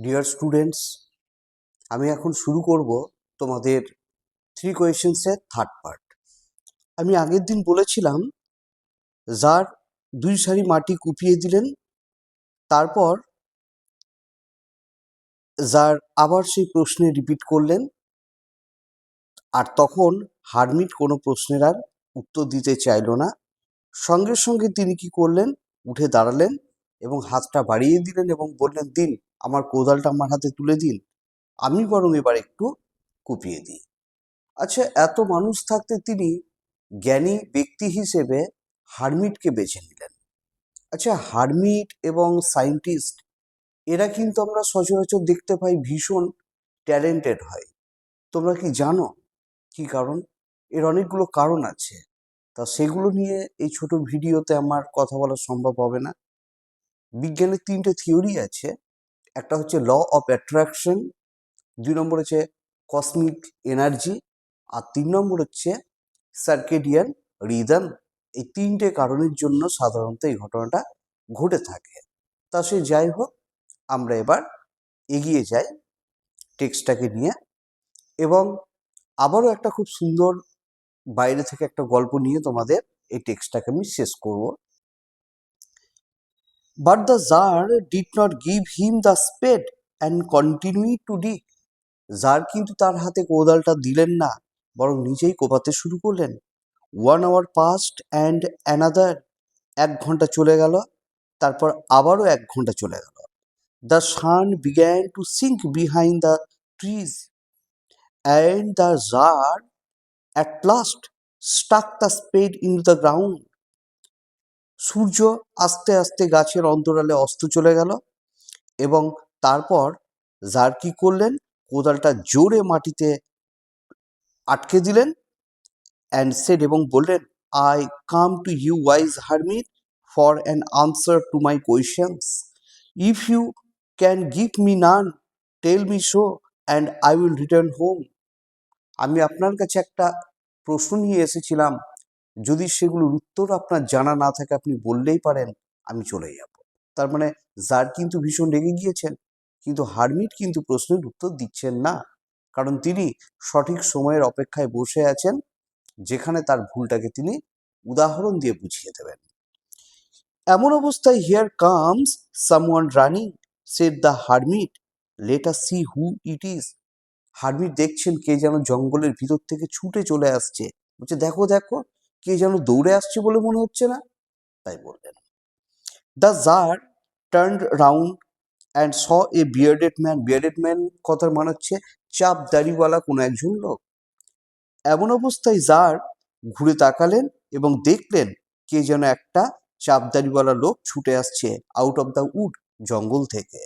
Dear students আমি এখন শুরু করব তোমাদের থ্রি কোয়েশ্চেন্সের থার্ড পার্ট আমি আগের দিন বলেছিলাম, যার দুই সারি মাটি কুপিয়ে দিলেন, তারপর যার আবার সেই প্রশ্নে রিপিট করলেন, আর তখন হারমিট কোনো প্রশ্নের আর উত্তর দিতে চাইলো না। সঙ্গে সঙ্গে তিনি কি করলেন, উঠে দাঁড়ালেন এবং হাতটা বাড়িয়ে দিলেন এবং বললেন, দিন আমার কোদালটা আমার হাতে তুলে দিন। আমি বরং এবার একটু কুপিয়ে দিই। আচ্ছা এত মানুষ থাকতে তিনি জ্ঞানী ব্যক্তি হিসেবে হারমিটকে বেছে নিলেন। আচ্ছা হারমিট এবং সায়েন্টিস্ট এরা কিন্তু আমরা সচরাচর দেখতে পাই ভীষণ ট্যালেন্টেড হয়। তোমরা কি জানো কি কারণ? এর অনেকগুলো কারণ আছে। তা সেগুলো নিয়ে এই ছোট ভিডিওতে আমার কথা বলা সম্ভব হবে না। বিজ্ঞানের তিনটে থিওরি আছে। একটা হচ্ছে ল অফ অ্যাট্রাকশন, দুই নম্বর হচ্ছে কসমিক এনার্জি, আর তিন নম্বর হচ্ছে সার্কেডিয়ান রিদম। এই তিনটে কারণের জন্য সাধারণত এই ঘটনাটা ঘটে থাকে। তা সে যাই হোক, আমরা এবার এগিয়ে যাই টেক্সটটাকে নিয়ে। এবং আবারও একটা খুব সুন্দর বাইরে থেকে একটা গল্প নিয়ে তোমাদের এই টেক্সটটাকে আমি শেষ করব। But the tsar did not give him the spade and continue to dig tsar কিন্তু তার হাতে কোদালটা দিলেন না, বরং নিজেই কোপাতে শুরু করলেন। One hour past and another এক ঘণ্টা চলে গেল, তারপর আবারও এক ঘণ্টা চলে গেল। The sun began to sink behind the trees and the tsar at last stuck the spade in the ground সূর্য আস্তে আস্তে গাছের অন্তরালে অস্ত চলে গেল এবং তারপর জার কি করলেন? কোদালটা জোরে মাটিতে আটকে দিলেন অ্যান্ড সেড এবং বললেন I come to you wise hermit for an answer to my questions if you can give me none tell me so and I will return home আমি আপনার কাছে একটা প্রশ্ন নিয়ে এসেছিলাম। যদি সেগুলোর উত্তর আপনার জানা না থাকে, আপনি বললেই পারেন, আমি চলে যাব। তার মানে জার কিন্তু ভীষণ রেগে গিয়েছেন, কিন্তু হারমিট কিন্তু প্রশ্নের উত্তর দিচ্ছেন না। কারণ তিনি সঠিক সময়ের অপেক্ষায় বসে আছেন, যেখানে তার ভুলটাকে তিনি উদাহরণ দিয়ে বুঝিয়ে দেবেন। এমন অবস্থায় here comes someone running said the hermit let us see who it is hermit দেখছেন কে যেন জঙ্গলের ভিতর থেকে ছুটে চলে আসছে। বলছে, দেখো দেখো। কে যেন দৌড়ে আসছে বলে মনে হচ্ছে না? তাই বললেন। The tsar turn round and saw a bearded man bearded man কথার মানে হচ্ছে চাপ দাড়িওয়ালা কোনো একজন লোক। এমন অবস্থায় জার ঘুরে তাকালেন এবং দেখলেন কে যেন একটা চাপদারিওয়ালা লোক ছুটে আসছে আউট অফ দ্য উড জঙ্গল থেকে।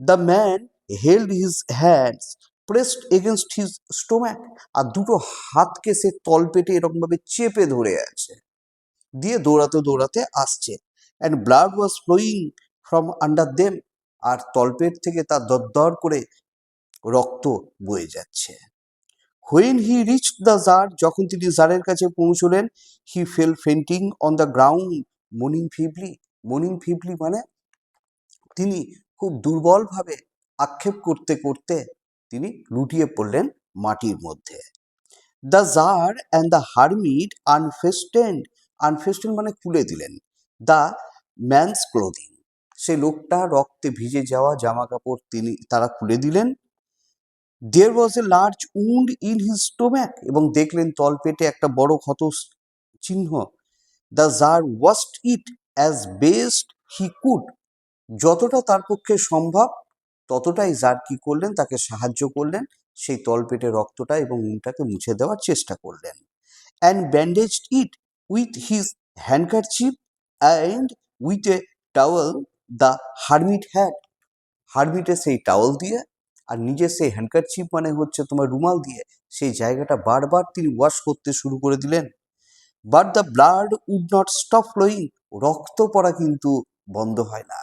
The man held his hands pressed against his stomach আর দুটো হাতকে সে তলপেটে এরকমভাবে চেপে ধরে আছে। দিয়ে দৌড়াতে দৌড়াতে আসছে। And blood was flowing from under them are তলপেট থেকে তার দরদর করে রক্ত বয়ে যাচ্ছে। When he reach the jar যখন তিনি জারের কাছে পৌঁছলেন হি fail fainting on the ground morning ফিবলি morning ফিবলি মানে তিনি খুব দুর্বলভাবে আক্ষেপ করতে করতে তিনি লুটিয়ে পড়লেন মাটির মধ্যে। The tsar and the hermit unfastened unfastened মানে খুলে দিলেন। দ্য ম্যানস ক্লোদিং সেই লোকটা রক্তে ভিজে যাওয়া জামা কাপড় তিনি, তারা খুলে দিলেন। There was a large wound in his stomach এবং দেখলেন তলপেটে একটা বড় ক্ষত চিহ্ন। The tsar washed it as best he could যতটা তার পক্ষে সম্ভব ততটাই জার কি করলেন, তাকে সাহায্য করলেন, সেই তলপেটে রক্তটা এবং উনটাকে মুছে দেওয়ার চেষ্টা করলেন। And bandage it with his handkerchief and with a towel the hermit had হারমিটে সেই টাওয়েল দিয়ে আর নিজের সেই হ্যান্ডকারচিপ মানে হচ্ছে তোমার রুমাল দিয়ে সেই জায়গাটা বারবার তিনি ওয়াশ করতে শুরু করে দিলেন। But the blood would not stop flowing রক্ত পড়া কিন্তু বন্ধ হয় না।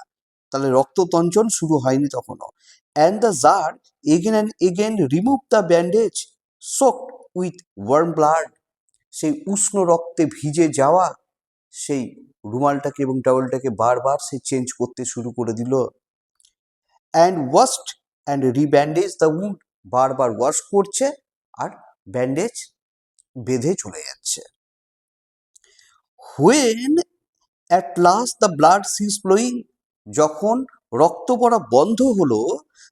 তাহলে রক্ততঞ্চন শুরু হয়নি তখনও। And the tsar again and again remove the bandage soaked with warm blood সেই উষ্ণ রক্তে ভিজে যাওয়া সেই রুমালটাকে এবং টাওয়েলটাকে বারবার সে চেঞ্জ করতে শুরু করে দিল। And washed and rebandaged the wound বারবার ওয়াশ করছে আর ব্যান্ডেজ বেঁধে চলে যাচ্ছে। When at last the blood ceased flowing যখন রক্ত পড়া বন্ধ হলো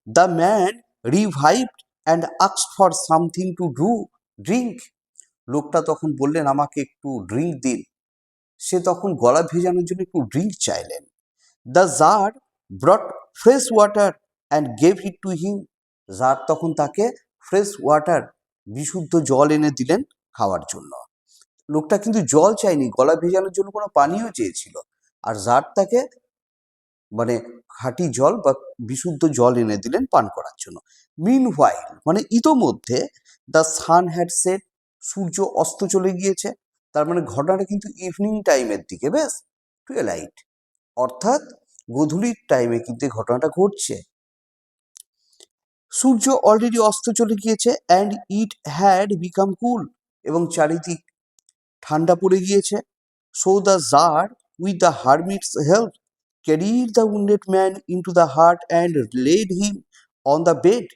the man revived and আক্স for something to do drink লোকটা তখন বললেন, আমাকে একটু ড্রিঙ্ক দিন। সে তখন গলা ভেজানোর জন্য একটু ড্রিঙ্ক চাইলেন। The tsar brought fresh water and gave it to him tsar তখন তাকে ফ্রেশ ওয়াটার বিশুদ্ধ জল এনে দিলেন খাওয়ার জন্য। লোকটা কিন্তু জল চায়নি, গলা ভেজানোর জন্য কোনো পানীয় চেয়েছিল। আর জার তাকে মানে খাঁটি জল বা বিশুদ্ধ জল এনে দিলেন পান করার জন্য। মিন হোয়াইল মানে ইতোমধ্যে দ্য সান হ্যাড সেট সূর্য অস্ত চলে গিয়েছে। তার মানে ঘটনাটা কিন্তু ইভিনিং টাইমের দিকে বেশ টুয়েলাইট অর্থাৎ গধূলির টাইমে কিন্তু ঘটনাটা ঘটছে। সূর্য অলরেডি অস্ত চলে গিয়েছে and it had become cool এবং চারিদিক ঠান্ডা পড়ে গিয়েছে। So the tsar with the hermit's help carried the wounded man into the hut and laid him on the bed.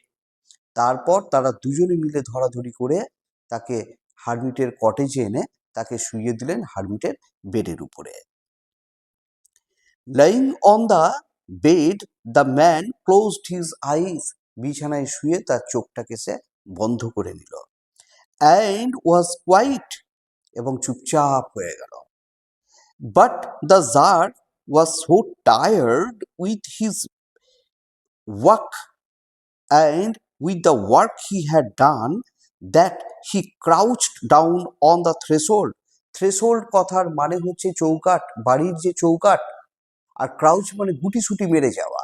তারপর তারা দুজনে মিলে ধরাধরি করে তাকে হারমিটের কটেজে এনে তাকে শুইয়ে দিলেন হারমিটের বেডের উপরে। Lying on the bed the man closed his eyes বিছানায় শুয়ে তার চোখটাকে সে বন্ধ করে নিল। অ্যান্ড ওয়াজ কোয়াইট এবং চুপচাপ হয়ে গেল। But the tsar was so tired with his work and with the work he had done that he crouched down on the threshold. Threshold কথার মানে হচ্ছে চৌকাট বাড়ির যে চৌকাট আর ক্রাউচ মানে গুটিসুটি মেরে যাওয়া।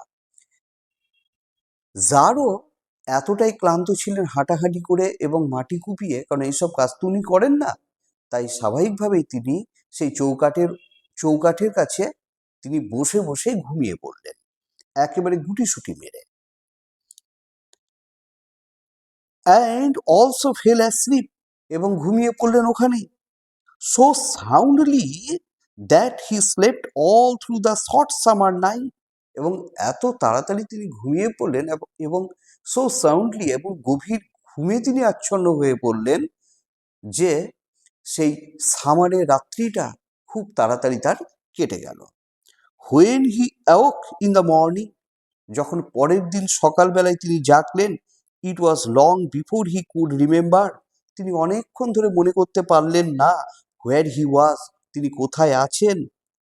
যারও এতটাই ক্লান্ত ছিলেন হাঁটাহাঁটি করে এবং মাটি কুপিয়ে, কারণ এইসব কাজ তো উনি করেন না, তাই স্বাভাবিকভাবেই তিনি সেই চৌকাটের চৌকাঠের কাছে তিনি বসে বসে ঘুমিয়ে পড়লেন। একেবারে গুটিসুটি মেরে। অ্যান্ড অলসো ফেল অ্যাসলিপ এবং ঘুমিয়ে পড়লেন ওখানেই। So soundly that he slept all through the short summer night এবং এত তাড়াতাড়ি তিনি ঘুমিয়ে পড়লেন এবং সো সাউন্ডলি এবং গভীর ঘুমে তিনি আচ্ছন্ন হয়ে পড়লেন যে সেই সামারের রাত্রিটা খুব তাড়াতাড়ি তার কেটে গেল। When he awoke in the morning যখন পরের দিন সকালবেলায় তিনি জাগলেন it was long before he could remember তিনি অনেকক্ষণ ধরে মনে করতে পারলেন না হোয়ার হি ওয়াজ তিনি কোথায় আছেন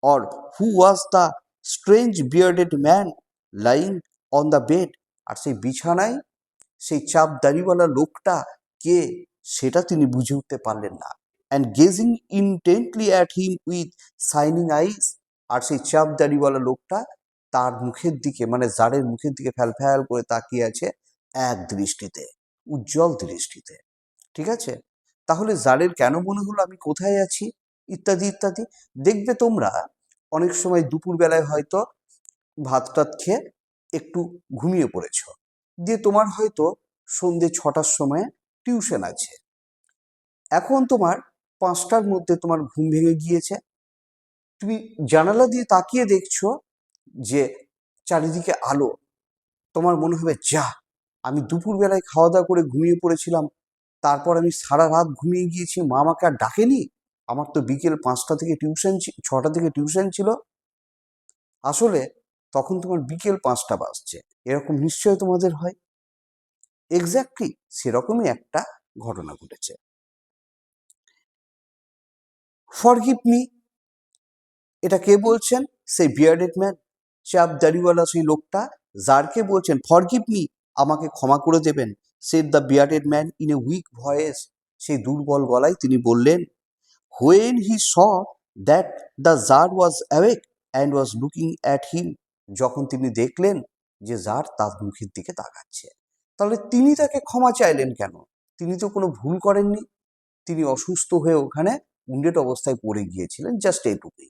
or who was the strange bearded man lying on the bed আর সেই বিছানায় সেই চাপ দাড়িওয়ালা লোকটা কে সেটা তিনি বুঝে উঠতে পারলেন না। And gazing intently at him with shining eyes আর সেই চাপ দাড়িওয়ালা লোকটা তার মুখের দিকে মানে জারের মুখের দিকে ফ্যাল ফ্যাল করে তাকিয়ে আছে এক দৃষ্টিতে, উজ্জ্বল দৃষ্টিতে। ঠিক আছে? তাহলে জারের কেন মনে হলো? আমি কোথায় আছি? ইত্যাদি ইত্যাদি। দেখবে তোমরা, অনেক সময় দুপুর বেলায় হয়তো ভাত টাত খেয়ে একটু ঘুমিয়ে পড়েছ। দিয়ে তোমার হয়তো সন্ধে ছটার সময় টিউশন আছে। এখন তোমার পাঁচটার মধ্যে তোমার ঘুম ভেঙে গিয়েছে। তুমি জানালা দিয়ে তাকিয়ে দেখছ যে চারিদিকে আলো। তোমার মনে হবে, যা, আমি দুপুরবেলায় খাওয়া দাওয়া করে ঘুমিয়ে পড়েছিলাম। তারপর আমি সারা রাত ঘুমিয়ে গিয়েছি, মা আমাকে আর ডাকেনি। আমার তো বিকেল পাঁচটা থেকে টিউশন ছটা থেকে টিউশন ছিল। আসলে তখন তোমার বিকেল পাঁচটা বাজছে। এরকম নিশ্চয় তোমাদের হয়? এক্স্যাক্টলি সেরকমই একটা ঘটনা ঘটেছে। ফরগিভ মি এটা কে বলছেন? সেই বিয়ার্ডেড ম্যান চাপ দাড়িওয়ালা সেই লোকটা যারকে বলছেন? ফরগিভ মি আমাকে ক্ষমা করে দেবেন said the bearded man in a weak voice সেই দুর্বল গলায় তিনি বললেন when he saw that the tsar was awake and was looking at him যখন তিনি দেখলেন যে জার তার মুখের দিকে তাকাচ্ছে, তাহলে তিনি তাকে ক্ষমা চাইলেন কেন? তিনি তো কোনো ভুল করেননি। তিনি অসুস্থ হয়ে ওখানে উন্ডেড অবস্থায় পড়ে গিয়েছিলেন জাস্ট এইটুকুই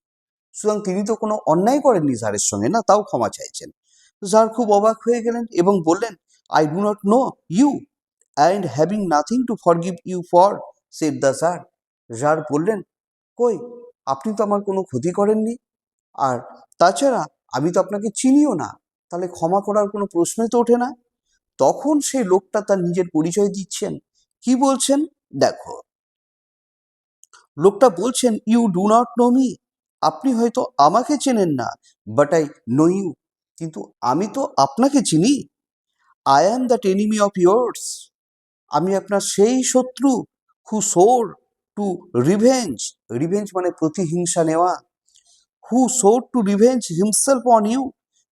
সুতরাং তিনি তো কোনো অন্যায় করেননি জারের সঙ্গে, না? তাও ক্ষমা চাইছেন। জার খুব অবাক হয়ে গেলেন এবং বললেন I do not know you and having nothing to forgive you for said the tsar tsar বললেন, কই, আপনি তো আমার কোনো ক্ষতি করেননি। আর তাছাড়া আমি তো আপনাকে চিনিও না, তাহলে ক্ষমা করার কোনো প্রশ্নই তো ওঠে না। তখন সেই লোকটা তার নিজের পরিচয় দিচ্ছেন। কি বলছেন? দেখো। লোকটা বলছেন you do not know me আপনি হয়তো আমাকে চেনেন না বাট আই নো ইউ কিন্তু আমি তো আপনাকে চিনি। I am that enemy of yours আমি আপনার সেই শত্রু who swore to revenge revenge মানে প্রতিহিংসা নেওয়া। Who swore to revenge himself on you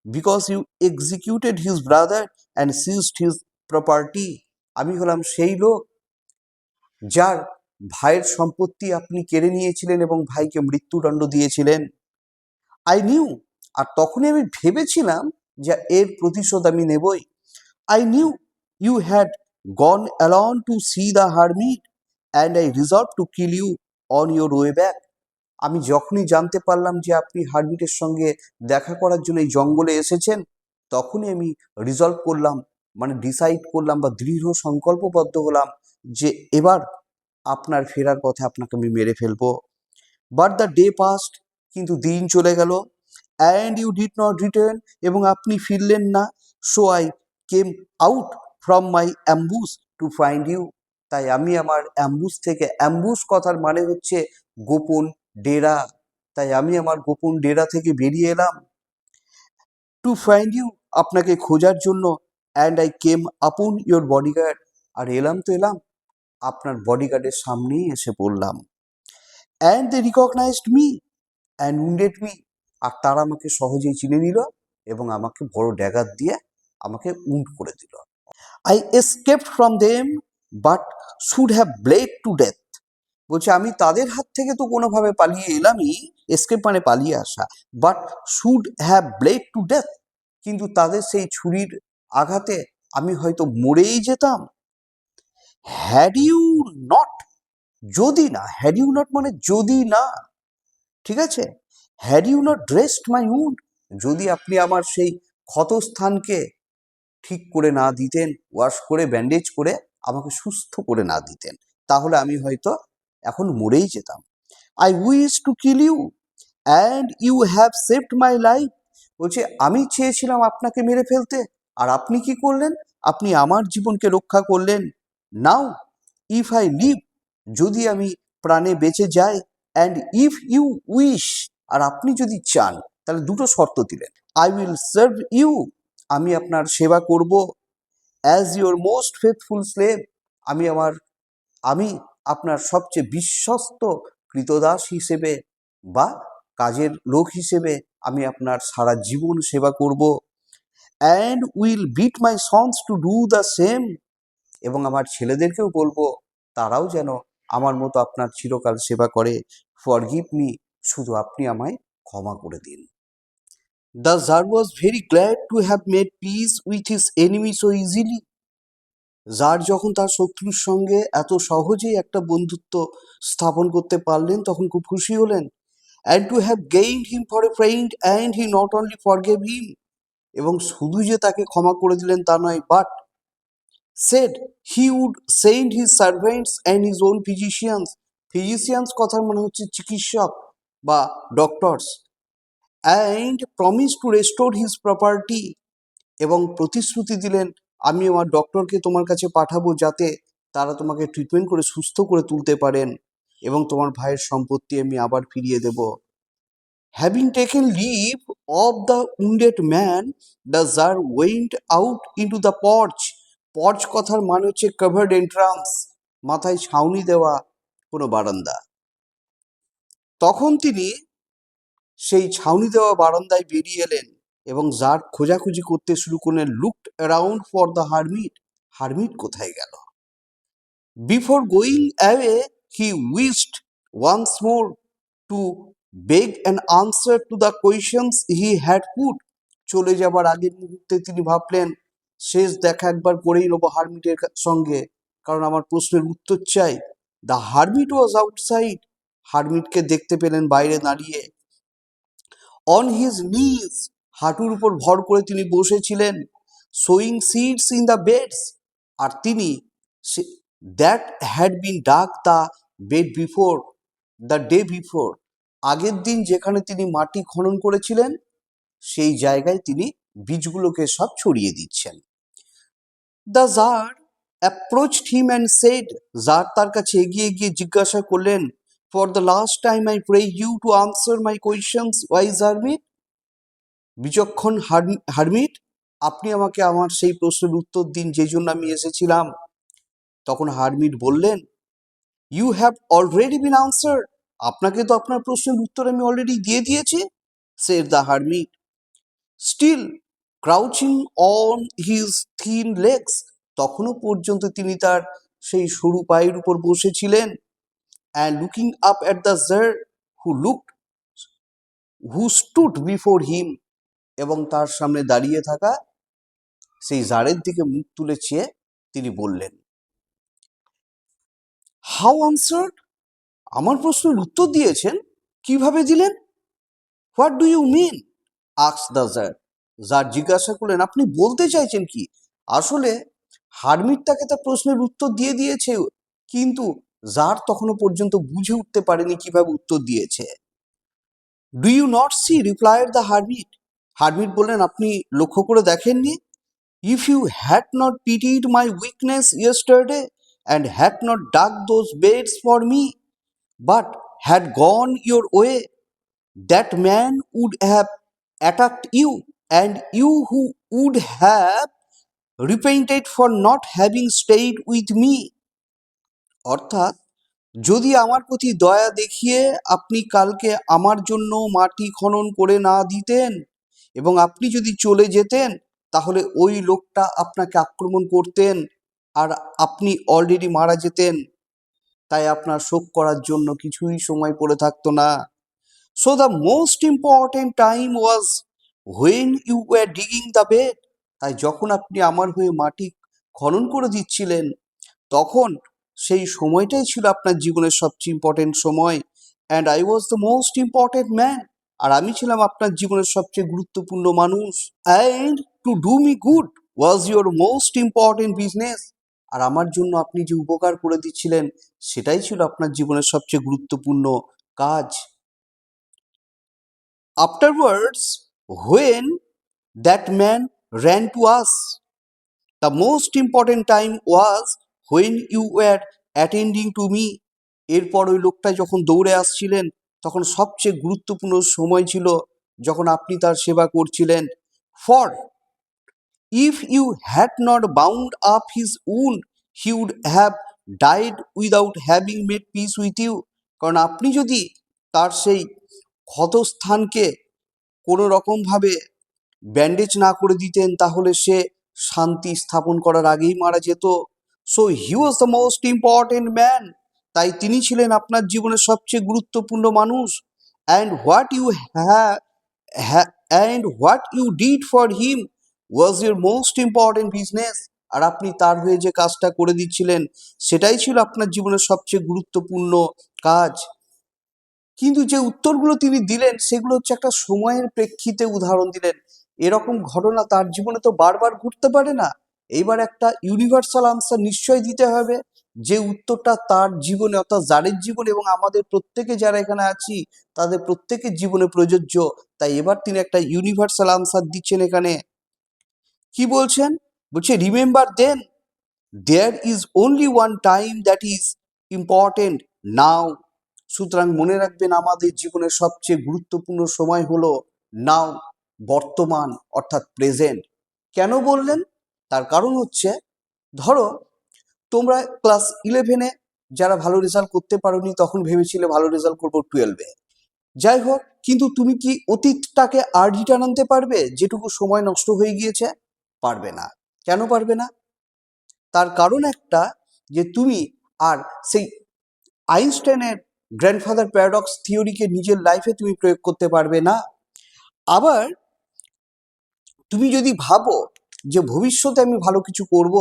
because you executed his brother and seized his property আমি হলাম সেই লোক যার ভাইয়ের সম্পত্তি আপনি কেড়ে নিয়েছিলেন এবং ভাইকে মৃত্যুদণ্ড দিয়েছিলেন। আই নিউ আর তখনই আমি ভেবেছিলাম যে এর প্রতিশোধ আমি নেবই। I knew you had gone alone to see the hermit and I resolved to kill you on your way back আমি যখনই জানতে পারলাম যে আপনি হারমিটের সঙ্গে দেখা করার জন্য এই জঙ্গলে এসেছেন, তখনই আমি রিজলভ করলাম মানে ডিসাইড করলাম বা দৃঢ় সংকল্পবদ্ধ হলাম যে এবার আপনার ফেরার পথে আপনাকে আমি মেরে ফেলব। বাট দ্য ডে পাস্ট কিন্তু দিন চলে গেল। And you did not return এবং আপনি ফিরলেন না। So I came out from my ambush to find you তাই আমি আমার অ্যাম্বুস থেকে অ্যাম্বুস কথার মানে হচ্ছে গোপন ডেরা। তাই আমি আমার গোপন ডেরা থেকে বেরিয়ে এলাম। টু ফাইন্ড ইউ আপনাকে খোঁজার জন্য। অ্যান্ড আই কেম আপন ইয়োর বডিগার্ড আর এলাম তো এলাম। আপনার বডিগার্ডের সামনেই এসে পড়লাম। And they recognised me and wounded me আর তারা আমাকে সহজেই চিনে নিল এবং আমাকে বড় ড্যাগার দিয়ে আমাকে উন্ড করে দিল। I escaped from them but should have bled to death বলছে, আমি তাদের হাত থেকে তো কোনোভাবে পালিয়ে এলামই এসকেপ মানে পালিয়ে আসা। But should have bled to death কিন্তু তাদের সেই ছুরির আঘাতে আমি হয়তো মরেই যেতাম। হ্যাড ইউ নট যদি না হ্যাড ইউ নট মানে যদি না, ঠিক আছে? Had you not dressed my wound যদি আপনি আমার সেই ক্ষতস্থানকে ঠিক করে না দিতেন ওয়াশ করে ব্যান্ডেজ করে, আমাকে সুস্থ করে না দিতেন, তাহলে আমি হয়তো এখন মরেই যেতাম। I wish to kill you and you have saved my life বলছে, আমি চেয়েছিলাম আপনাকে মেরে ফেলতে, আর আপনি কি করলেন? আপনি আমার জীবনকে রক্ষা করলেন নাও ইফ আই লিভ যদি আমি প্রাণে বেঁচে যাই অ্যান্ড ইফ ইউ উইশ আর আপনি যদি চান, তাহলে দুটো শর্ত দিলেন। আই উইল সার্ভ ইউ আমি আপনার সেবা করব। As your most faithful slave আমি আমার, আমি আপনার সবচেয়ে বিশ্বস্ত কৃতদাস হিসেবে বা কাজের লোক হিসেবে আমি আপনার সারা জীবন সেবা করব। And will bid my sons to do the same এবং আমার ছেলেদেরকেও বলব, তারাও যেন আমার মতো আপনার চিরকাল সেবা করে। ফরগিভ মি শুধু আপনি আমায় ক্ষমা করে দিন। The tsar was very glad to have made peace with his enemy so easily যার যখন তার শত্রুর সঙ্গে এত সহজেই একটা বন্ধুত্ব স্থাপন করতে পারলেন, তখন খুব খুশি হলেন। And to have gained him for a friend and he not only forgave him এবং শুধু যে তাকে ক্ষমা করে দিলেন তা নয় but said he would send his servants and his own physicians physicians কথার মানে হচ্ছে চিকিৎসক বা doctors and promise to restore his property এবং প্রতিশ্রুতি দিলেন, আমি আমার ডক্টরকে তোমার কাছে পাঠাবো যাতে তারা তোমাকে ট্রিটমেন্ট করে, সুস্থ করে তুলতে পারেন এবং তোমার ভাইয়ের সম্পত্তি আমি আবার ফিরিয়ে দেব। Having taken leave of the wounded man the tsar went out into the porch porch কথার মানে হচ্ছে কাভার্ড এন্ট্রান্স মাথায় ছাউনি দেওয়া কোনো বারান্দা। তখন তিনি সেই ছাউনি দেওয়া বারান্দায় বেরিয়ে এলেন এবং যার খোঁজাখুঁজি করতে শুরু করলেন looked around for the hermit hermit কোথায় গেল? Before going away he wished once more to beg an answer to the questions he had put চলে যাবার আগের মুহূর্তে তিনি ভাবলেন শেষ দেখা একবার করেই নেব হারমিটের সঙ্গে। কারণ আমার প্রশ্নের উত্তর চাই। দ্য হারমিট ওয়াজ আউটসাইড হারমিটকে দেখতে পেলেন বাইরে দাঁড়িয়ে। অন হিজ নিজ হাঁটুর উপর ভর করে তিনি বসেছিলেন sowing seeds in the beds আর তিনি that had been dug the bed before the day before আগের দিন যেখানে তিনি মাটি খনন করেছিলেন, সেই জায়গায় তিনি বীজগুলোকে সব ছড়িয়ে দিচ্ছেন। The tsar approached him and said tsar তার কাছে এগিয়ে গিয়ে জিজ্ঞাসা করলেন for the last time I pray you to answer my questions wise hermit বিচক্ষণ হারমিট, আপনি আমাকে আমার সেই প্রশ্নের উত্তর দিন, যে জন্য আমি এসেছিলাম। তখন হারমিট বললেন you have already been answer আপনাকে তো আপনার প্রশ্নের উত্তর আমি অলরেডি দিয়ে দিয়েছি said the hermit still crouching on his thin legs তখনও পর্যন্ত তিনি তার সেই সরু পায়ের উপর বসেছিলেন। And looking up at the tsar who look who stood before him এবং তার সামনে দাঁড়িয়ে থাকা সেই জারের দিকে মুখ তুলে চেয়ে তিনি বললেন হাউ আনসার্ড আমার প্রশ্নের উত্তর দিয়েছেন। কীভাবে দিলেন? হোয়াট ডু ইউ মিন আক্স দ্য জার জার জিজ্ঞাসা করলেন আপনি বলতে চাইছেন কি? আসলে হারমিট তাকে তার প্রশ্নের উত্তর দিয়ে দিয়েছে কিন্তু যার তখনও পর্যন্ত বুঝে উঠতে পারেনি কীভাবে উত্তর দিয়েছে। Do you not see replied the hermit hermit বললেন আপনি লক্ষ্য করে দেখেননি? If you had not pitied my weakness yesterday and had not dug those beds for me but had gone your way that man would have attacked you, and you who would have repented for not having stayed with me. অর্থাৎ, যদি আমার প্রতি দয়া দেখিয়ে আপনি কালকে আমার জন্য মাটি খনন করে না দিতেন এবং আপনি যদি চলে যেতেন, তাহলে ওই লোকটা আপনাকে আক্রমণ করতেন আর আপনি অলরেডি মারা যেতেন তাই আপনার শোক করার জন্য কিছুই সময় পড়ে থাকতো না so the most important time was when you were digging the bed. তাই যখন আপনি আমার হয়ে মাটি খনন করে দিচ্ছিলেন, তখন সেই সময়টাই ছিল আপনার জীবনের সবচেয়ে ইম্পর্টেন্ট সময় and I was the most important man আর আমি ছিলাম আপনার জীবনের সবচেয়ে গুরুত্বপূর্ণ মানুষ and to do me good was your most important business আর আমার জন্য আপনি যে উপকার করে দিচ্ছিলেন, সেটাই ছিল আপনার জীবনের সবচেয়ে গুরুত্বপূর্ণ কাজ afterwards when that man ran to us. The most important time was when you were attending to me. এরপর ওই লোকটা যখন দৌড়ে আসছিলেন, তখন সবচেয়ে গুরুত্বপূর্ণ সময় ছিল যখন আপনি তার সেবা করছিলেন। For if you had not bound up his wound he would have died without having made peace with you কারণ আপনি যদি তার সেই ক্ষতস্থানকে কোনো রকমভাবে ব্যান্ডেজ না করে দিতেন, তাহলে সে শান্তি স্থাপন করার আগেই মারা যেত। So he was the most important man তাই তিনি ছিলেন আপনার জীবনের সবচেয়ে গুরুত্বপূর্ণ মানুষ। And what you have and what you did for him was your most important business আর আপনি তার হয়ে যে কাজটা করে দিচ্ছিলেন, সেটাই ছিল আপনার জীবনের সবচেয়ে গুরুত্বপূর্ণ কাজ। কিন্তু যে উত্তরগুলো তিনি দিলেন, সেগুলো হচ্ছে একটা সময়ের প্রেক্ষিতে উদাহরণ দিলেন। এরকম ঘটনা তার জীবনে তো বারবার ঘটতে পারে না। এইবার একটা ইউনিভার্সাল আনসার নিশ্চয় দিতে হবে যে উত্তরটা তার জীবনে, অর্থাৎ যারের জীবনে এবং আমাদের প্রত্যেকে যারা এখানে আছি, তাদের প্রত্যেকের জীবনে প্রযোজ্য। তাই এবার তিনি একটা ইউনিভার্সাল আনসার দিচ্ছেন এখানে। কি বলছেন? বলছে remember then there is only one time that is important now সুতরাং মনে রাখবেন, আমাদের জীবনের সবচেয়ে গুরুত্বপূর্ণ সময় হলো নাও, বর্তমান, অর্থাৎ প্রেজেন্ট। কেন বললেন? তার কারণ হচ্ছে, ধরো, তোমরা ক্লাস ইলেভেনে যারা ভালো রেজাল্ট করতে পারোনি, তখন ভেবেছিলে ভালো রেজাল্ট করব টুয়েলভে যাই হোক, কিন্তু তুমি কি অতীতটাকে আর রিটার্ন আনতে পারবে? যেটুকু সময় নষ্ট হয়ে গিয়েছে, পারবে না। কেন পারবে না? তার কারণ একটা, যে তুমি আর সেই আইনস্টাইনের গ্র্যান্ডফাদার প্যারাডক্স থিওরিকে নিজের লাইফে তুমি প্রয়োগ করতে পারবে না। আবার, তুমি যদি ভাবো যে ভবিষ্যতে আমি ভালো কিছু করব,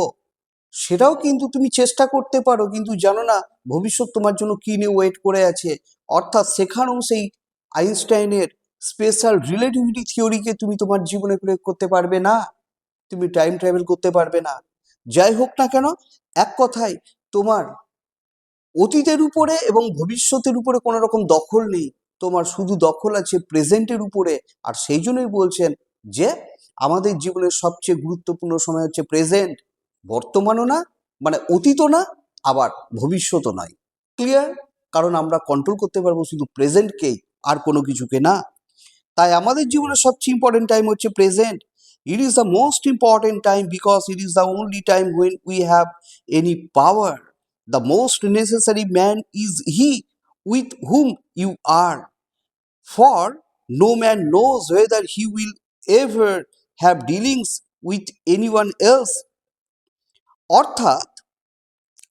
সেটাও কিন্তু তুমি চেষ্টা করতে পারো, কিন্তু জানো না ভবিষ্যৎ তোমার জন্য কি নিয়ে ওয়েট করে আছে। অর্থাৎ সেখানেও সেই আইনস্টাইনের স্পেশাল রিলেটিভিটি থিওরিকে তুমি তোমার জীবনে প্রয়োগ করতে পারবে না। তুমি টাইম ট্রাভেল করতে পারবে না। যাই হোক না কেন, এক কথায় তোমার অতীতের উপরে এবং ভবিষ্যতের উপরে কোনো রকম দখল নেই। তোমার শুধু দখল আছে প্রেজেন্টের উপরে। আর সেই জন্যই বলছেন যে, আমাদের জীবনের সবচেয়ে গুরুত্বপূর্ণ সময় হচ্ছে প্রেজেন্ট। বর্তমানও না মানে অতীতও না, আবার ভবিষ্যতও নয়। ক্লিয়ার? কারণ আমরা কন্ট্রোল করতে পারব শুধু প্রেজেন্টকেই, আর কোনো কিছুকে না। তাই আমাদের জীবনের সবচেয়ে ইম্পর্টেন্ট টাইম হচ্ছে present. It is the most important time because it is the only time when we have any power the most necessary man is he with whom you are for no man knows he will ever have dealings with anyone else অর্থাৎ,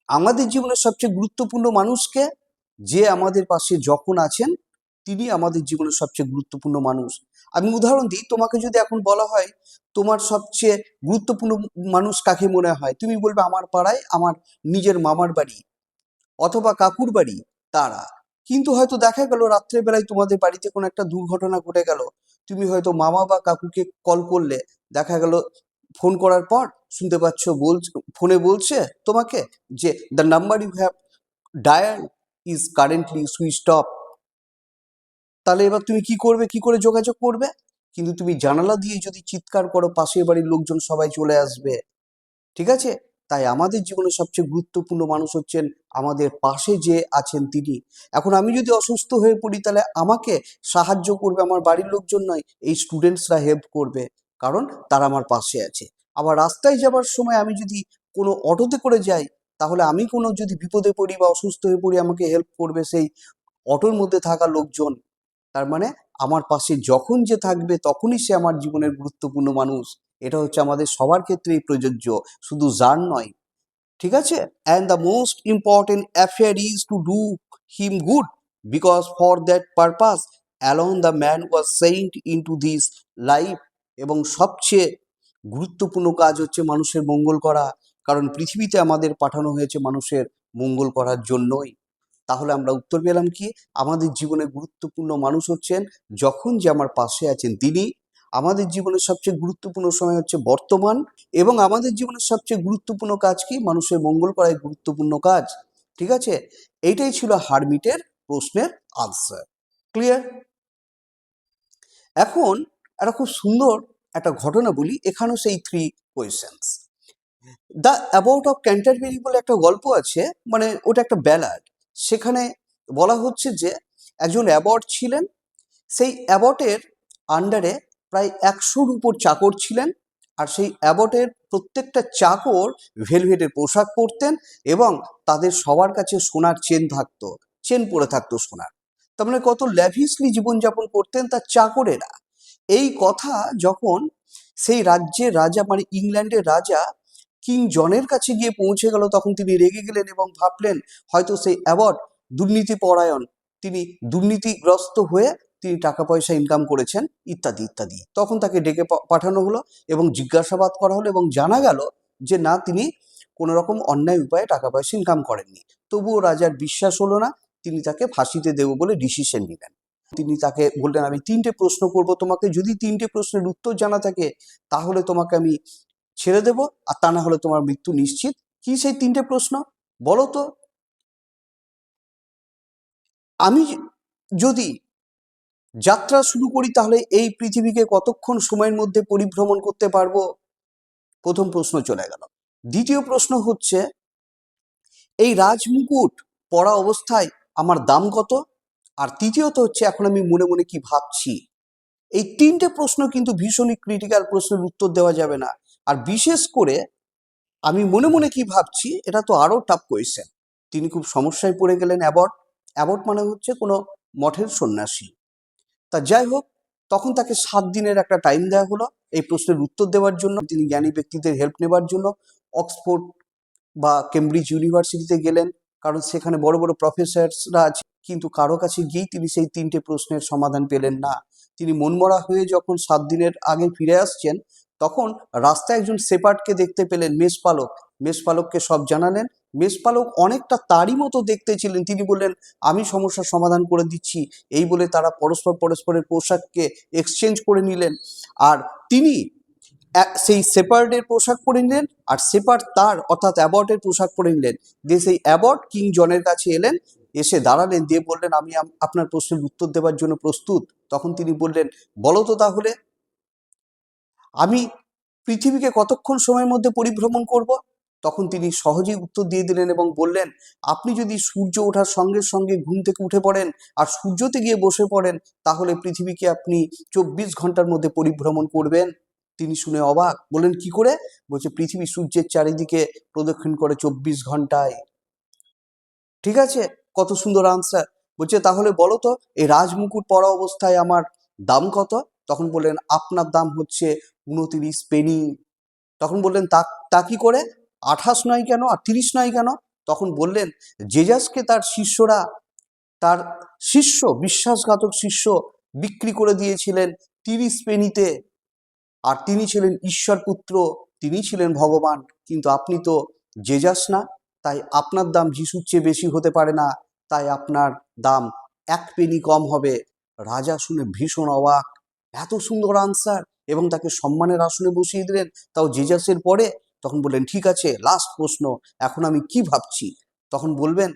আমাদের জীবনের সবচেয়ে গুরুত্বপূর্ণ মানুষকে যে আমাদের পাশে যখন আছেন তিনি আমাদের জীবনের সবচেয়ে গুরুত্বপূর্ণ মানুষ। আমি উদাহরণ দিই, তোমাকে যদি এখন বলা হয়, তোমার সবচেয়ে গুরুত্বপূর্ণ মানুষ কাকে মনে হয়? তুমি বলবে, আমার পাড়ায় আমার নিজের মামার বাড়ি অথবা কাকুর বাড়ি তারা। কিন্তু হয়তো দেখা গেল, রাত্রেবেলায় তোমাদের বাড়িতে কোনো একটা দুর্ঘটনা ঘটে গেল। তুমি হয়তো মামা বা কাকুকে কল করলে, দেখা গেল ফোন করার পর শুনতে পাচ্ছ বল ফোনে বলছে তোমাকে যে the number you have dial is currently switch off তাহলে এবার তুমি কি করবে? কি করে যোগাযোগ করবে? কিন্তু তুমি জানালা দিয়ে যদি চিৎকার করো, পাশের বাড়ির লোকজন সবাই চলে আসবে। ঠিক আছে? তাই আমাদের জীবনে সবচেয়ে গুরুত্বপূর্ণ মানুষ হচ্ছেন আমাদের পাশে যে আছেন তিনি। এখন আমি যদি অসুস্থ হয়ে পড়ি, তাহলে আমাকে সাহায্য করবে আমার বাড়ির লোকজন নয়, এই স্টুডেন্টসরা হেল্প করবে। কারণ তারা আমার পাশে আছে। আবার রাস্তায় যাবার সময় আমি যদি কোনো অটোতে করে যাই, তাহলে আমি কোনো যদি বিপদে পড়ি বা অসুস্থ হয়ে পড়ি, আমাকে হেল্প করবে সেই অটোর মধ্যে থাকা লোকজন। তার মানে আমার পাশে যখন যে থাকবে তখনই সে আমার জীবনের গুরুত্বপূর্ণ মানুষ। এটা হচ্ছে আমাদের সবার ক্ষেত্রেই প্রযোজ্য, শুধু যার নয়। ঠিক আছে? And the most important affair is to do him good because for that purpose alone the man was sent into this life এবং সবচেয়ে গুরুত্বপূর্ণ কাজ হচ্ছে মানুষের মঙ্গল করা। কারণ পৃথিবীতে আমাদের পাঠানো হয়েছে মানুষের মঙ্গল করার জন্যই। তাহলে আমরা উত্তর পেলাম কি? আমাদের জীবনে গুরুত্বপূর্ণ মানুষ হচ্ছেন, যখন যে আমার পাশে আছেন তিনি। আমাদের জীবনের সবচেয়ে গুরুত্বপূর্ণ সময় হচ্ছে বর্তমান এবং আমাদের জীবনের সবচেয়ে গুরুত্বপূর্ণ কাজ কি? মানুষের মঙ্গল করাই গুরুত্বপূর্ণ কাজ। ঠিক আছে? এইটাই ছিল হারমিটের প্রশ্নের আনসার ক্লিয়ার এখন একটা খুব সুন্দর একটা ঘটনা বলি, এখানেও সেই three questions the abbot of Canterbury বলে একটা গল্প আছে মানে ওটা একটা ব্যালাড সেখানে বলা হচ্ছে যে একজন অ্যাবট ছিলেন, সেই অ্যাবটের আন্ডারে প্রায় একশোর উপর চাকর ছিলেন আর সেই অ্যাবটের প্রত্যেকটা চাকর ভেলভেটের পোশাক পরতেন এবং তাদের সবার কাছে সোনার চেন থাকতো চেন পরে থাকতো সোনার। তার মানে কত ল্যাভিসলি জীবনযাপন করতেন তার চাকরেরা। এই কথা যখন সেই রাজ্যের রাজা মানে ইংল্যান্ডের রাজা কিং জনের কাছে গিয়ে পৌঁছে গেল, তখন তিনি রেগে গেলেন এবং ভাবলেন, হয়তো সেই অ্যাওয়ার্ড দুর্নীতি পরায়ণ তিনি দুর্নীতিগ্রস্ত হয়ে তিনি টাকা পয়সা ইনকাম করেছেন, ইত্যাদি ইত্যাদি। তখন তাকে ডেকে পাঠানো হলো এবং জিজ্ঞাসাবাদ করা হলো এবং জানা গেল যে না, তিনি কোনো রকম অন্যায় উপায়ে টাকা পয়সা ইনকাম করেননি। তবুও রাজার বিশ্বাস হলো না, তিনি তাকে ফাঁসিতে দেব বলে ডিসিশন নিলেন। তিনি তাকে বললেন, আমি তিনটে প্রশ্ন করব তোমাকে, যদি তিনটে প্রশ্নের উত্তর জানা থাকে, তাহলে তোমাকে আমি ছেড়ে দেব, আর তা না হলে তোমার মৃত্যু নিশ্চিত। কি সেই তিনটে প্রশ্ন? বলো তো। আমি যদি যাত্রা শুরু করি, তাহলে এই পৃথিবীকে কতক্ষণ সময়ের মধ্যে পরিভ্রমণ করতে পারব? প্রথম প্রশ্ন চলে গেল। দ্বিতীয় প্রশ্ন হচ্ছে, এই রাজমুকুট পরা অবস্থায় আমার দাম কত? আর তৃতীয়ত হচ্ছে, এখন আমি মনে মনে কি ভাবছি? এই তিনটে প্রশ্ন কিন্তু ভীষণই ক্রিটিক্যাল প্রশ্নের উত্তর দেওয়া যাবে না। আর বিশেষ করে আমি মনে মনে কি ভাবছি, এটা তো আরও টাফ কোয়েশ্চেন তিনি খুব সমস্যায় পড়ে গেলেন অ্যাবট অ্যাবট মানে হচ্ছে কোনো মঠের সন্ন্যাসী। তা যাই হোক, তখন তাকে সাত দিনের একটা টাইম দেওয়া হলো এই প্রশ্নের উত্তর দেওয়ার জন্য। তিনি জ্ঞানী ব্যক্তিদের হেল্প নেবার জন্য অক্সফোর্ড বা কেমব্রিজ ইউনিভার্সিটিতে গেলেন, কারণ সেখানে বড় বড় প্রফেসরসরা আছে। কিন্তু কারও কাছে গিয়েই তিনি সেই তিনটে প্রশ্নের সমাধান পেলেন না। তিনি মনমরা হয়ে যখন সাত দিনের আগে ফিরে আসছেন তখন রাস্তায় একজন সেপার্টকে দেখতে পেলেন মেষপালক মেষপালককে সব জানালেন। মেষপালক অনেকটা তারই মতো দেখতে ছিলেন। তিনি বললেন, আমি সমস্যার সমাধান করে দিচ্ছি। এই বলে তারা পরস্পর পরস্পরের পোশাককে এক্সচেঞ্জ করে নিলেন। আর তিনি সেই সেপার্ডের পোশাক পরে নিলেন আর সেপার্ড তার অর্থাৎ অ্যাবর্টের পোশাক পরে নিলেন। দিয়ে সেই অ্যাবর্ট কিং জনের কাছে এলেন, এসে দাঁড়ালেন। দিয়ে বললেন, আমি আপনার প্রশ্নের উত্তর দেওয়ার জন্য প্রস্তুত। তখন তিনি বললেন, বলো তো তাহলে। আমি পৃথিবীকে কতক্ষণ সময়ের মধ্যে পরিভ্রমণ করব? তখন তিনি সহজেই উত্তর দিয়ে দিলেন এবং বললেন, আপনি যদি সূর্য ওঠার সঙ্গে সঙ্গে ঘুম থেকে উঠে পড়েন আর সূর্যতে গিয়ে বসে পড়েন, তাহলে পৃথিবীকে আপনি চব্বিশ ঘণ্টার মধ্যে পরিভ্রমণ করবেন। তিনি শুনে অবাক, বললেন, কি করে? বলছে, পৃথিবী সূর্যের চারিদিকে প্রদক্ষিণ করে চব্বিশ ঘন্টায়। ঠিক আছে, কত সুন্দর আনসার বলছে, তাহলে বলো তো, এই রাজমুকুট পরা অবস্থায় আমার দাম কত? তখন বললেন, আপনার দাম হচ্ছে উনতিরিশ পেনি। তখন বললেন, তা তা কি করে? আঠাশ নয় কেন? আর তিরিশ নয় কেন? তখন বললেন জেজাসকে তার শিষ্যরা, তার শিষ্য, বিশ্বাসঘাতক শিষ্য বিক্রি করে দিয়েছিলেন তিরিশ পেনিতে। আর তিনি ছিলেন ঈশ্বর পুত্র তিনি ছিলেন ভগবান, কিন্তু আপনি তো জেজাস না, তাই আপনার দাম যিশুর চেয়ে বেশি হতে পারে না, তাই আপনার দাম এক পেনি কম হবে। রাজা শুনে ভীষণ অবাক। এত সুন্দর আনসার এবং তাকে সম্মানের আসনে বসিয়ে দিলেন। তাও জেজাসের পরে তখন বললেন, ঠিক আছে লাস্ট প্রশ্ন, এখন আমি কি ভাবছি? তখন বলবেন,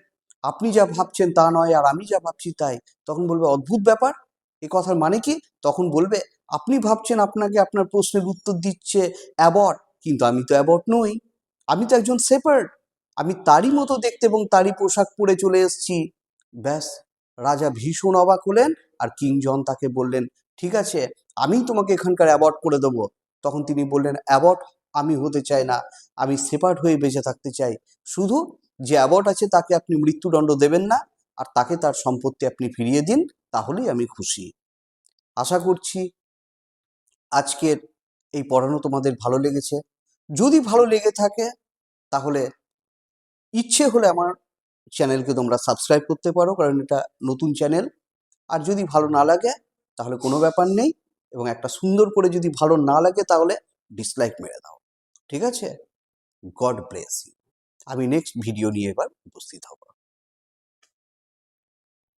আপনি যা ভাবছেন তা নয় আর আমি যা ভাবছি তাই। তখন বলবে, অদ্ভুত ব্যাপার, এ কথার মানে কি? তখন বলবে, আপনি ভাবছেন আপনাকে আপনার প্রশ্নের উত্তর দিচ্ছে অ্যাবট কিন্তু আমি তো অ্যাবট নই। আমি তো একজন সেপার্ড আমি তারই মতো দেখতে এবং তারই পোশাক পরে চলে এসেছি। ব্যাস, রাজা ভীষণ অবাক হলেন আর কিং জন তাকে বললেন ঠিক আছে আমি তোমাকে এখানকার অ্যাবর্ট করে দেবো। তখন তিনি বললেন অ্যাবর্ট আমি হতে চাই না, আমি সেপার্ট হয়ে বেঁচে থাকতে চাই। শুধু যে অ্যাবর্ট আছে তাকে আপনি মৃত্যুদণ্ড দেবেন না, আর তাকে তার সম্পত্তি আপনি ফিরিয়ে দিন, তাহলেই আমি খুশি। আশা করছি আজকের এই পড়ানো তোমাদের ভালো লেগেছে। যদি ভালো লেগে থাকে, তাহলে ইচ্ছে হলে আমার চ্যানেলকে তোমরা সাবস্ক্রাইব করতে পারো, কারণ এটা নতুন চ্যানেল আর যদি ভালো না লাগে তাহলে কোনো ব্যাপার নেই এবং একটা সুন্দর করে যদি ভালো না লাগে তাহলে ডিসলাইক মেরে দাও। ঠিক আছে? গড ব্লেস ইউ আমি নেক্সট ভিডিও নিয়ে এবার উপস্থিত হব।